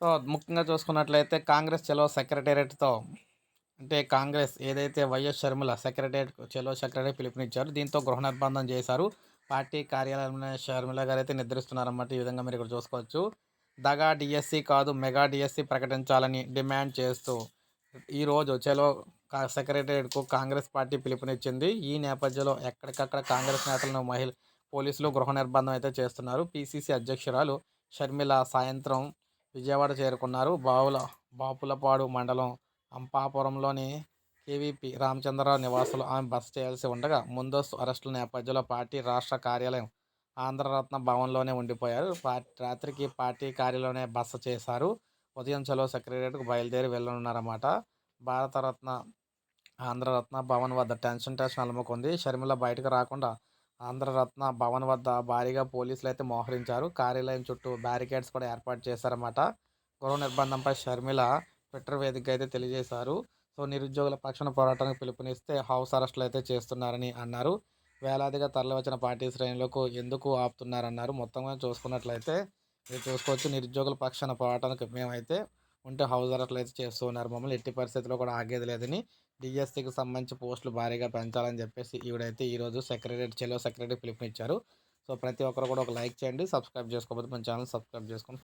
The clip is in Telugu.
సో ముఖ్యంగా చూసుకున్నట్లయితే కాంగ్రెస్ చలో సెక్రటేరియట్తో అంటే కాంగ్రెస్ ఏదైతే వైఎస్ షర్మిల సెక్రటేరియట్ చలో సెక్రటరీ పిలుపునిచ్చారు దీంతో గృహ నిర్బంధం చేశారు. పార్టీ కార్యాలయంలో షర్మిల గారు అయితే నిద్రిస్తున్నారన్నమాట ఈ విధంగా మీరు ఇక్కడ చూసుకోవచ్చు. దగా డిఎస్సి కాదు మెగా డిఎస్సి ప్రకటించాలని డిమాండ్ చేస్తూ ఈరోజు చలో సెక్రటేరియట్కు కాంగ్రెస్ పార్టీ పిలుపునిచ్చింది. ఈ నేపథ్యంలో ఎక్కడికక్కడ కాంగ్రెస్ నేతలను మహిళ పోలీసులు గృహ నిర్బంధం అయితే చేస్తున్నారు. పిసిసి అధ్యక్షురాలు షర్మిల సాయంత్రం విజయవాడ చేరుకున్నారు. బావుల బాపులపాడు మండలం అంపాపురంలోని కేవీపీ రామచంద్రరావు నివాసులు ఆమె బస చేయాల్సి ఉండగా ముందస్తు అరెస్టుల నేపథ్యంలో పార్టీ రాష్ట్ర కార్యాలయం ఆంధ్రరత్న భవన్లోనే ఉండిపోయారు. రాత్రికి పార్టీ కార్యాలయంలోనే బస చేశారు. ఉదయం చలో సెక్రటరియట్కు బయలుదేరి వెళ్ళనున్నారన్నమాట. భారతరత్న ఆంధ్రరత్న భవన్ వద్ద టెన్షన్ టెన్షన్ అలముకుంది. షర్మిల బయటకు రాకుండా ఆంధ్రరత్న భవన్ వద్ద భారీగా పోలీసులు అయితే మోహరించారు. కార్యాలయం చుట్టూ బ్యారికేడ్స్ కూడా ఏర్పాటు చేశారన్నమాట. గృహ నిర్బంధంపై షర్మిల ట్విట్టర్ వేదిక అయితే తెలియజేశారు. సో నిరుద్యోగుల పక్షాన పోరాటానికి పిలుపునిస్తే హౌస్ అరెస్టులు అయితే చేస్తున్నారని అన్నారు. వేలాదిగా తరలివచ్చిన పార్టీ శ్రేణులకు ఎందుకు ఆపుతున్నారన్నారు. మొత్తంగా చూసుకున్నట్లయితే మీరు చూసుకోవచ్చు నిరుద్యోగుల పక్షాన పోరాటానికి మేమైతే ఉంటే హౌస్ అరెస్టులు అయితే చేస్తూ ఉన్నారు. మమ్మల్ని ఎట్టి పరిస్థితుల్లో కూడా ఆగేది లేదని డిఎస్సికి సంబంధించి పోస్టులు భారీగా పెంచాలని చెప్పేసి ఈవిడైతే ఈరోజు సెక్రటరీ చెలో సెక్రటరీ పిలుపునిచ్చారు. సో ప్రతి ఒక్కరు కూడా ఒక లైక్ చేయండి. సబ్స్క్రైబ్ చేసుకోకపోతే మన ఛానల్ సబ్స్క్రైబ్ చేసుకోండి.